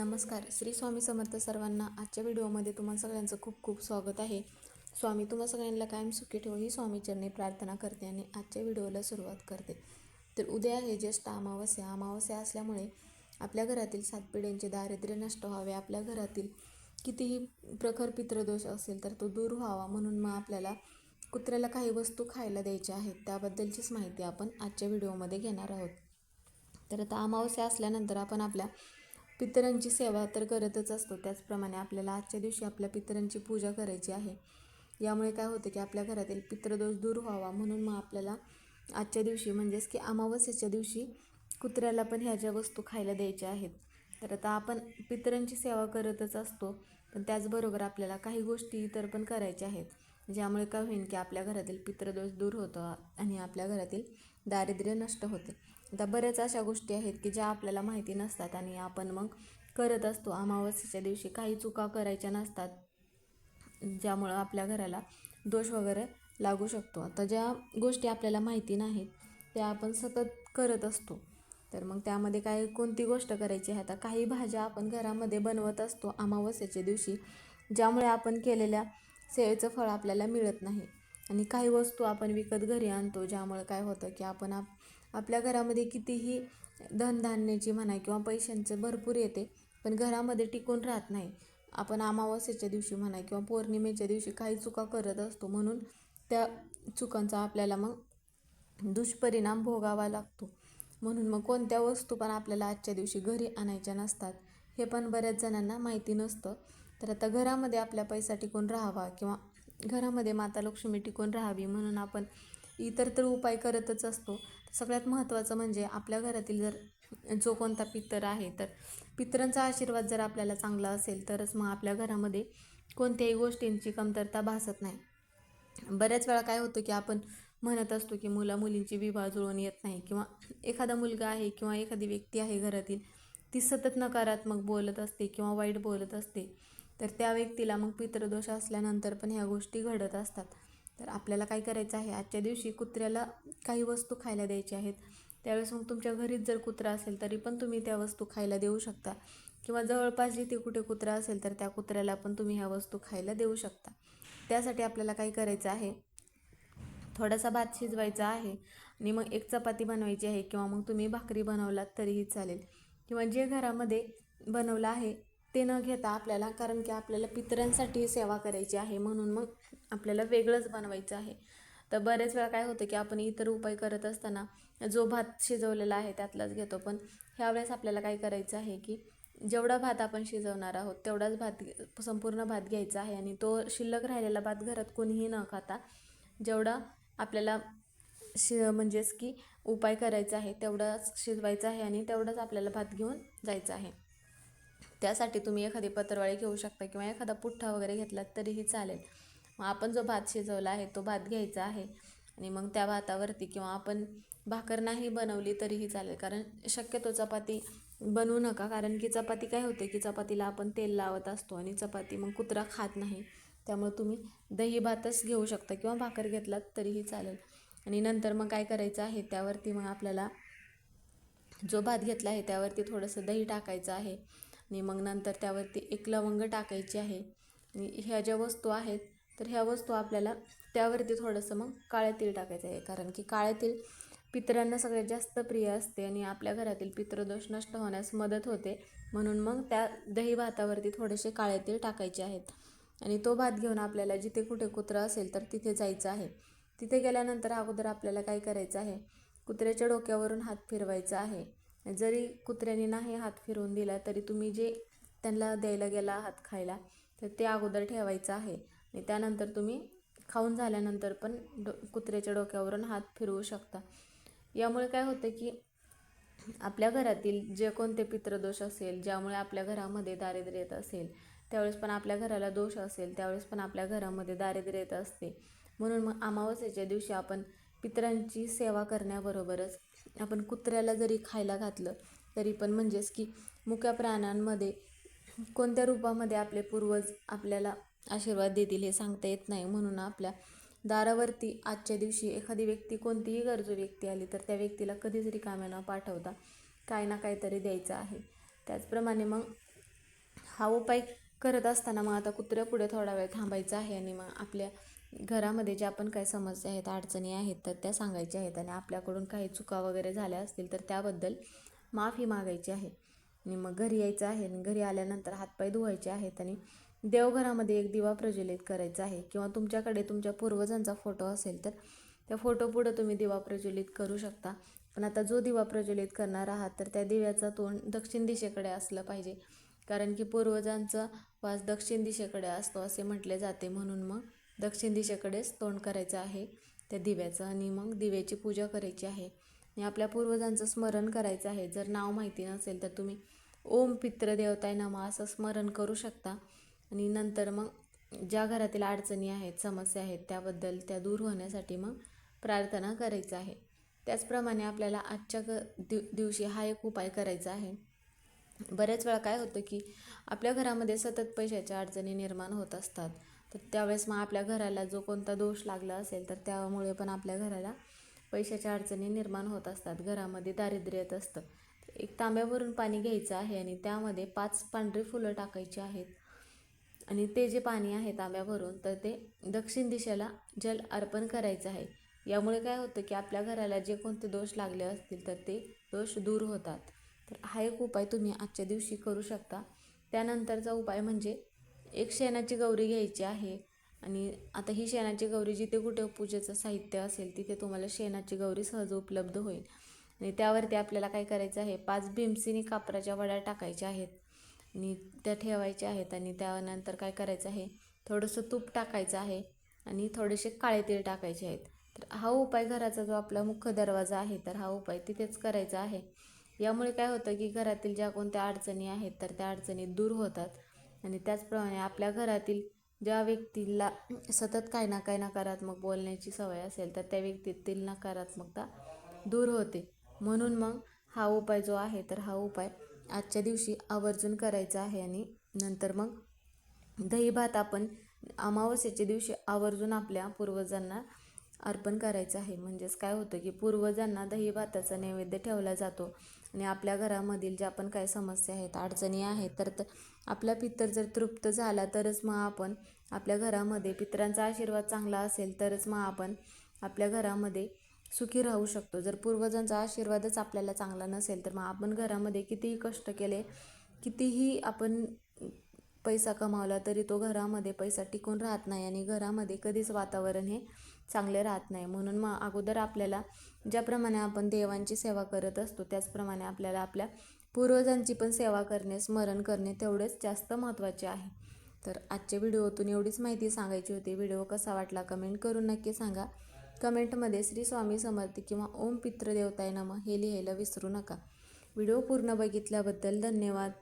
नमस्कार. श्री स्वामी समर्थ सर्वांना आजच्या व्हिडिओमध्ये तुम्हा सगळ्यांचं खूप खूप स्वागत आहे. स्वामी तुम्हा सगळ्यांना कायम सुखी ठेव ही स्वामीचरणी प्रार्थना करते आणि आजच्या व्हिडिओला सुरुवात करते. तर उद्या आहे ज्येष्ठ अमावस्या. अमावस्या असल्यामुळे आपल्या घरातील सात पिढ्यांचे दारिद्र्य नष्ट व्हावे. आपल्या घरातील कितीही प्रखर पित्रदोष असेल तर तो दूर व्हावा म्हणून मग आपल्याला कुत्र्याला काही वस्तू खायला द्यायच्या आहेत. त्याबद्दलचीच माहिती आपण आजच्या व्हिडिओमध्ये घेणार आहोत. तर आता अमावस्या असल्यानंतर आपण आपल्या पितरांची सेवा तर करतच असतो. त्याचप्रमाणे आपल्याला आजच्या दिवशी आपल्या पितरांची पूजा करायची आहे. यामुळे काय होतं की आपल्या घरातील पितृदोष दूर व्हावा म्हणून मग आपल्याला आजच्या दिवशी म्हणजेच की अमावस्येच्या दिवशी कुत्र्याला पण ह्या ज्या वस्तू खायला द्यायच्या आहेत. तर आता आपण पितरांची सेवा करतच असतो. पण त्याचबरोबर आपल्याला काही गोष्टी इतर पण करायच्या आहेत. ज्यामुळे काय होईल की आपल्या घरातील पितृदोष दूर होतो आणि आपल्या घरातील दारिद्र्य नष्ट होते. आता बऱ्याच अशा गोष्टी आहेत की ज्या आपल्याला माहिती नसतात आणि आपण मग करत असतो. अमावस्येच्या दिवशी काही चुका करायच्या नसतात ज्यामुळं आपल्या घराला दोष वगैरे लागू शकतो. आता ज्या गोष्टी आपल्याला माहिती नाहीत त्या आपण सतत करत असतो. तर मग त्यामध्ये काय कोणती गोष्ट करायची आहे? आता काही भाज्या आपण घरामध्ये बनवत असतो अमावस्येच्या दिवशी ज्यामुळे आपण केलेल्या सेवेचं फळ आपल्याला मिळत नाही. आणि काही वस्तू आपण विकत घरी आणतो ज्यामुळे काय होतं की आपण आप आपल्या घरामध्ये कितीही धनधान्याची म्हणा किंवा पैशांचं भरपूर येते पण घरामध्ये टिकून राहत नाही. आपण अमावस्येच्या दिवशी म्हणा किंवा पौर्णिमेच्या दिवशी काही चुका करत असतो म्हणून त्या चुकांचा आपल्याला मग दुष्परिणाम भोगावा लागतो. म्हणून मग कोणत्या वस्तू पण आपल्याला आजच्या दिवशी घरी आणायच्या नसतात हे पण बऱ्याच जणांना माहिती नसतं. तर आता घरामध्ये आपल्या पैसा टिकून राहावा किंवा घरामध्ये माता लक्ष्मी टिकून राहावी म्हणून आपण इतर तर उपाय करतच असतो. सगळ्यात महत्त्वाचं म्हणजे आपल्या घरातील जर जो कोणता पितर आहे तर पितरांचा आशीर्वाद जर आपल्याला चांगला असेल तरच मग आपल्या घरामध्ये कोणत्याही गोष्टींची कमतरता भासत नाही. बऱ्याच वेळा काय होतं की आपण म्हणत असतो की मुला मुलींची विवाह जुळून येत नाही किंवा एखादा मुलगा आहे किंवा एखादी व्यक्ती आहे घरातील ती सतत नकारात्मक बोलत असते किंवा वाईट बोलत असते तर त्या व्यक्तीला मग पितृदोष असल्यानंतर पण ह्या गोष्टी घडत असतात. तर आपल्याला काय करायचं आहे? आजच्या दिवशी कुत्र्याला काही वस्तू खायला द्यायच्या आहेत. त्यावेळेस मग तुमच्या घरीच जर कुत्रा असेल तरी पण तुम्ही त्या वस्तू खायला देऊ शकता. किंवा जवळपास जिथे कुठे कुत्रा असेल तर त्या कुत्र्याला पण तुम्ही ह्या वस्तू खायला देऊ शकता. त्यासाठी आपल्याला काय करायचं आहे? थोडासा भात शिजवायचा आहे आणि मग एक चपाती बनवायची आहे किंवा मग तुम्ही भाकरी बनवलात तरीही चालेल. किंवा जे घरामध्ये बनवलं आहे ते न घेता आपल्याला कारण की आपल्याला पितरांसाठी सेवा करायची आहे म्हणून मग आपल्याला वेगळंच बनवायचं आहे. तर बरेच वेळा काय होतं की आपण इतर उपाय करत असताना जो भात शिजवलेला आहे त्यातलाच घेतो. पण ह्यावेळेस आपल्याला काय करायचं आहे की जेवढा भात आपण शिजवणार आहोत तेवढाच भात संपूर्ण भात घ्यायचा आहे आणि तो शिल्लक राहिलेला भात घरात कोणीही न खाता जेवढा आपल्याला शि म्हणजेच की उपाय करायचा आहे तेवढाच शिजवायचा आहे आणि तेवढाच आपल्याला भात घेऊन जायचं आहे. त्यासाठी तुम्ही एखादी पत्रवाळी घेऊ शकता किंवा एखादा पुठ्ठा वगैरे घेतलात तरीही चालेल. मग आपण जो भात शिजवला आहे तो भात घ्यायचा आहे. आणि मग त्या भातावरती किंवा आपण भाकर नाही बनवली तरीही चालेल. कारण शक्यतो चपाती बनवू नका. कारण की चपाती काय होते की चपातीला आपण तेल लावत असतो आणि चपाती मग कुत्रा खात नाही. त्यामुळे तुम्ही दही भातच घेऊ शकता किंवा भाकर घेतलात तरीही चालेल. आणि नंतर मग काय करायचं आहे त्यावरती मग आपल्याला जो भात घेतला आहे त्यावरती थोडंसं दही टाकायचं आहे. आणि मग नंतर त्यावरती एक लवंग टाकायची आहे. आणि ह्या ज्या वस्तू आहेत तर ह्या वस्तू आपल्याला त्यावरती थोडंसं मग काळे तीळ टाकायचं आहे. कारण की काळे तीळ पितरांना सगळ्यात जास्त प्रिय असते आणि आपल्या घरातील पितृदोष नष्ट होण्यास मदत होते. म्हणून मग त्या दही भातावरती थोडेसे काळे तीळ टाकायचे आहेत. आणि तो भात घेऊन आपल्याला जिथे कुठे कुत्रा असेल तर तिथे जायचं आहे. तिथे गेल्यानंतर अगोदर आपल्याला काय करायचं आहे? कुत्र्याच्या डोक्यावरून हात फिरवायचा आहे. जरी कुत्र्याने नाही हात फिरवून दिला तरी तुम्ही जे त्यांना द्यायला गेला हात खायला तर ते अगोदर ठेवायचं आहे. आणि त्यानंतर तुम्ही खाऊन झाल्यानंतर पण डो कुत्र्याच्या डोक्यावरून हात फिरवू शकता. यामुळे काय होतं की आपल्या घरातील जे कोणते पितृदोष असेल ज्यामुळे आपल्या घरामध्ये दारिद्र्य येत असेल त्यावेळेस पण आपल्या घराला दोष असेल त्यावेळेस पण आपल्या घरामध्ये दारिद्र्य येत असते. म्हणून मग अमावस्येच्या दिवशी आपण पित्रांची सेवा करण्याबरोबरच आपण कुत्र्याला जरी खायला घातलं तरी पण म्हणजेच की मुक्या प्राण्यांमध्ये कोणत्या रूपामध्ये आपले पूर्वज आपल्याला आशीर्वाद देतील हे सांगता येत नाही. म्हणून आपल्या दारावरती आजच्या दिवशी एखादी व्यक्ती कोणतीही गरजू व्यक्ती आली तर त्या व्यक्तीला कधीच रिकाम्या न पाठवता काय ना काहीतरी द्यायचं आहे. त्याचप्रमाणे मग हा उपाय करत असताना मग आता कुत्र्या पुढे थोडा वेळ थांबायचा आहे आणि मग आपल्या घरामध्ये ज्या पण काही समस्या आहेत अडचणी आहेत तर त्या सांगायच्या आहेत आणि आपल्याकडून काही चुका वगैरे झाल्या असतील तर त्याबद्दल माफी मागायची आहे. आणि मग घरी यायचं आहे आणि घरी आल्यानंतर हातपाय धुवायचे आहेत आणि देवघरामध्ये एक दिवा प्रज्वलित करायचा आहे किंवा तुमच्याकडे तुमच्या पूर्वजांचा फोटो असेल तर त्या फोटो पुढं तुम्ही दिवा प्रज्वलित करू शकता. पण आता जो दिवा प्रज्वलित करणार आहात तर त्या दिव्याचा तोंड दक्षिण दिशेकडे असलं पाहिजे. कारण की पूर्वजांचा वास दक्षिण दिशेकडे असतो असे म्हटले जाते. म्हणून मग दक्षिण दिशेकडेच तोंड करायचं आहे त्या दिव्याचं आणि मग दिव्याची पूजा करायची आहे. आणि आपल्या पूर्वजांचं स्मरण करायचं आहे. जर नाव माहिती नसेल तर तुम्ही ओम पित्र देवताय नमा असं स्मरण करू शकता. आणि नंतर मग ज्या घरातील अडचणी आहेत समस्या आहेत त्याबद्दल त्या दूर होण्यासाठी मग प्रार्थना करायचं आहे. त्याचप्रमाणे आपल्याला आजच्या ग दिव दिवशी हा एक उपाय करायचा आहे. बऱ्याच वेळा काय होतं की आपल्या घरामध्ये सतत पैशाच्या अडचणी निर्माण होत असतात. तर त्यावेळेस मग आपल्या घराला जो कोणता दोष लागला असेल तर त्यामुळे पण आपल्या घराला पैशाच्या अडचणी निर्माण होत असतात. घरामध्ये दारिद्र्य येत असतं. एक तांब्यावरून पाणी घ्यायचं आहे आणि त्यामध्ये पाच पांढरी फुलं टाकायची आहेत. आणि ते जे पाणी आहे तांब्यावरून तर ते दक्षिण दिशेला जल अर्पण करायचं आहे. यामुळे काय होतं की आपल्या घराला जे कोणते दोष लागले असतील तर ते दोष दूर होतात. तर हा एक उपाय तुम्ही आजच्या दिवशी करू शकता. त्यानंतरचा उपाय म्हणजे एक शेणाची गौरी घ्यायची आहे. आणि आता ही शेणाची गौरी जिथे कुठे पूजेचं साहित्य असेल तिथे तुम्हाला शेणाची गौरी सहज उपलब्ध होईल. आणि त्यावरती आपल्याला काय करायचं आहे पाच भीमसिनी कापराच्या वड्या टाकायच्या आहेत. आणि त्या ठेवायच्या आहेत आणि त्यानंतर काय करायचं आहे थोडंसं तूप टाकायचं आहे आणि थोडेसे काळे तेल टाकायचे आहेत. तर हा उपाय घराचा जो आपला मुख्य दरवाजा आहे तर हा उपाय तिथेच करायचा आहे. यामुळे काय होतं की घरातील ज्या कोणत्या अडचणी आहेत तर त्या अडचणी दूर होतात. आणि त्याचप्रमाणे आपल्या घरातील ज्या व्यक्तीला सतत काही ना काही नकारात्मक बोलण्याची सवय असेल तर त्या व्यक्तीतील नकारात्मकता दूर होते. म्हणून मग हा उपाय जो आहे तर हा उपाय आजच्या दिवशी आवर्जून करायचं आहे आणि नंतर मग दही भात आपण अमावस्येच्या दिवशी आवर्जून आपल्या पूर्वजांना अर्पण करायचं आहे. म्हणजेच काय होतं की पूर्वजांना दही भाताचा नैवेद्य ठेवला जातो आणि आपल्या घरामधील ज्या पण काही समस्या आहेत अडचणी आहेत तर आपला पितर जर तृप्त झाला तरच मग आपण आपल्या घरामध्ये पितरांचा आशीर्वाद चांगला असेल तरच मग आपण आपल्या घरामध्ये सुखी राहू शकतो. जर पूर्वजांचा आशीर्वादच आपल्याला चांगला नसेल तर मग आपण घरामध्ये कितीही कष्ट केले कितीही आपण पैसा कमावला तरी तो घरामध्ये पैसा टिकून राहत नाही आणि घरामध्ये कधीच वातावरण हे चांगले राहत नाही. म्हणून मग अगोदर आपल्याला ज्याप्रमाणे आपण देवांची सेवा करत असतो त्याचप्रमाणे आपल्याला आपल्या पूर्वजांची पण सेवा करणे स्मरण करणे तेवढेच जास्त महत्त्वाचे आहे. तर आजच्या व्हिडिओतून एवढीच माहिती सांगायची होती. व्हिडिओ कसा वाटला कमेंट करून नक्की सांगा. कमेंटमध्ये श्री स्वामी समर्थ किंवा ओम पित्र देवताय हे लिहायला विसरू नका. व्हिडिओ पूर्ण बघितल्याबद्दल धन्यवाद.